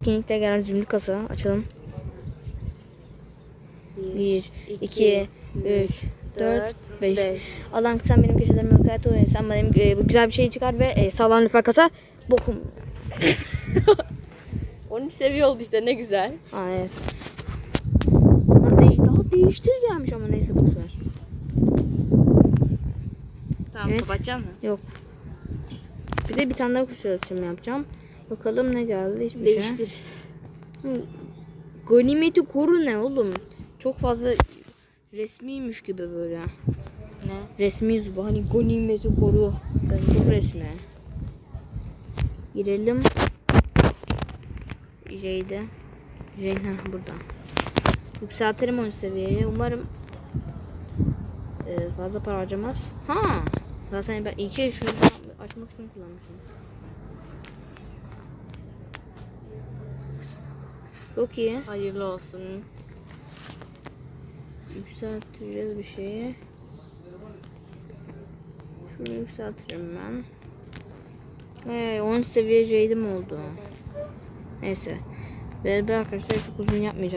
Etkinlikte gelen zümrüt kasa açalım. 1, 2, 3, 4, 5. Allah'ım sen benim köşelerime mukayyet ol. Sen benim e, bu güzel bir şey çıkar ve e, sağlam lütfen kasa. Bokum. 13 seviye oldu işte ne güzel. Aa evet. De- daha değiştir gelmiş ama neyse boş ver. Tamam Evet. kapatacak mı? Yok. Bir de bir tane daha kuş ölçümü yapacağım. Bakalım ne geldi hiçbir şey. Değiştir. Ganimeti koru ne oğlum? Çok fazla resmiymiş gibi böyle. Ne? Resmi zubu hani ganimeti koru. Çok resmi. Girelim. Jade. Ha burada. Yükseltirim 10 seviyeye. Umarım e, fazla para harcamaz. Ha. Zaten ben iki şunu açmak için kullanmışım. Çok iyi. Hayırlı olsun. Yükselteceğiz bir şeyi. Şunu yükseltirim ben. Ee, 10 seviye Jade'im oldu. Neyse. Beraber arkadaşlar çok uzun yapmayacağım.